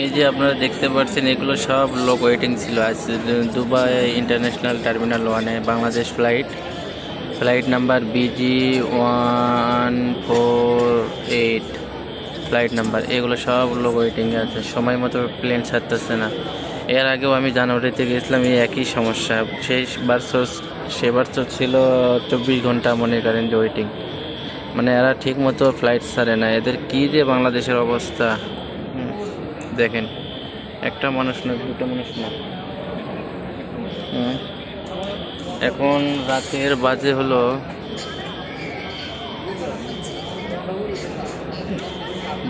এই যে আপনারা দেখতে পাচ্ছেন, এগুলো সব লোক ওয়েটিং ছিল। আজ দুবাই ইন্টারন্যাশনাল টার্মিনাল ওয়ানে Bangladesh flight flight number BG one four eight flight number এগুলো সব লোক ওয়েটিংয়ে আছে। সময় মতো প্লেন ছাড়তেছে না। এর আগেও আমি জানুয়ারিতে গেছিলাম, এই একই সমস্যা। সেই বার তো সেবার তো ছিল চব্বিশ ঘণ্টা, মনে করেন যে ওয়েটিং মানে এরা ঠিক মতো ফ্লাইট ছাড়ে না। এদের কী যে বাংলাদেশের অবস্থা। দেখেন, একটা মানুষ না, দুটো মানুষ না হুম। এখন রাতের বাজে হলো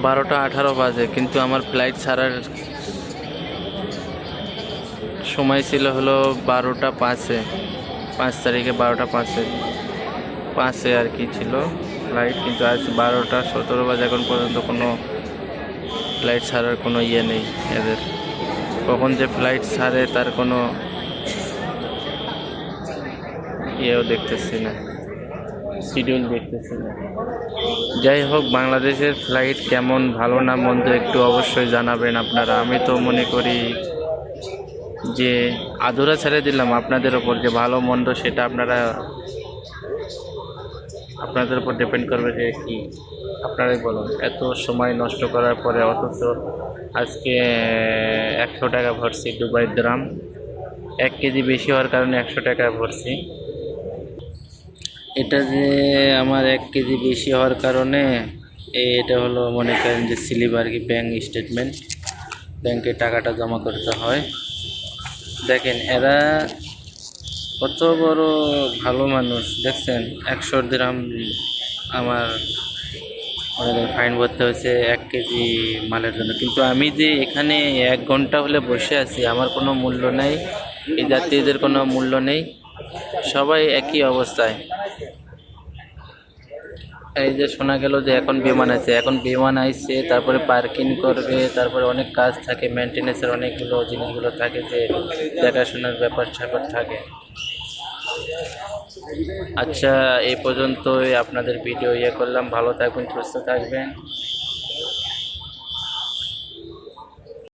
বারোটা আঠারো বাজে, কিন্তু আমার ফ্লাইট ছাড়ার সময় ছিল হলো বারোটা পাঁচে, পাঁচ তারিখে বারোটা পাঁচে পাঁচে আর কি ছিল ফ্লাইট কিন্তু আজ বারোটা সতেরো বাজে এখন পর্যন্ত কোনো ফ্লাইট ছাড়ার কোনো ইয়ে নেই এদের। কখন যে ফ্লাইট ছাড়ে তার কোনো ইয়েও দেখতেছি না শিডিউল দেখতেছি না। যাই হোক, বাংলাদেশের ফ্লাইট কেমন, ভালো না মন্দ একটু অবশ্যই জানাবেন আপনারা। আমি তো মনে করি যে আধুরা ছেড়ে দিলাম আপনাদের ওপর, যে ভালো মন্দ সেটা আপনারা আপনাদের উপর ডিপেন্ড করবে যে কি আপনারাই বলুন। এত সময় নষ্ট করার পরে অথচ আজকে একশো টাকা ভরছি দুবাই দ্রাম এক কেজি বেশি হওয়ার কারণে একশো টাকা ভরছি। এটা যে আমার এক কেজি বেশি হওয়ার কারণে এটা হলো মনে করেন যে স্লিপ আর কি ব্যাঙ্ক স্টেটমেন্ট ব্যাংকে টাকাটা জমা করতে হয়। দেখেন, এরা কত বড় ভালো মানুষ, দেখছেন? একশো গ্রাম আমার ফাইন ভরতে হয়েছে এক কেজি মালের জন্য। কিন্তু আমি যে এখানে এক ঘণ্টা হলে বসে আছি, আমার কোনো মূল্য নেই, এই যাত্রীদের কোনো মূল্য নেই, সবাই একই অবস্থায়। এই যে শোনা গেল যে এখন বিমান আছে, এখন বিমান আইসে তারপরে পার্কিং করবে, তারপরে অনেক কাজ থাকে মেনটেন্সের অনেকগুলো জিনিসগুলো থাকে যে দেখাশোনার ব্যাপার স্যাপার থাকে। আচ্ছা এই পর্যন্তই আপনাদের ভিডিও ইয়ে করলাম। ভালো থাকবেন, সুস্থ থাকবেন।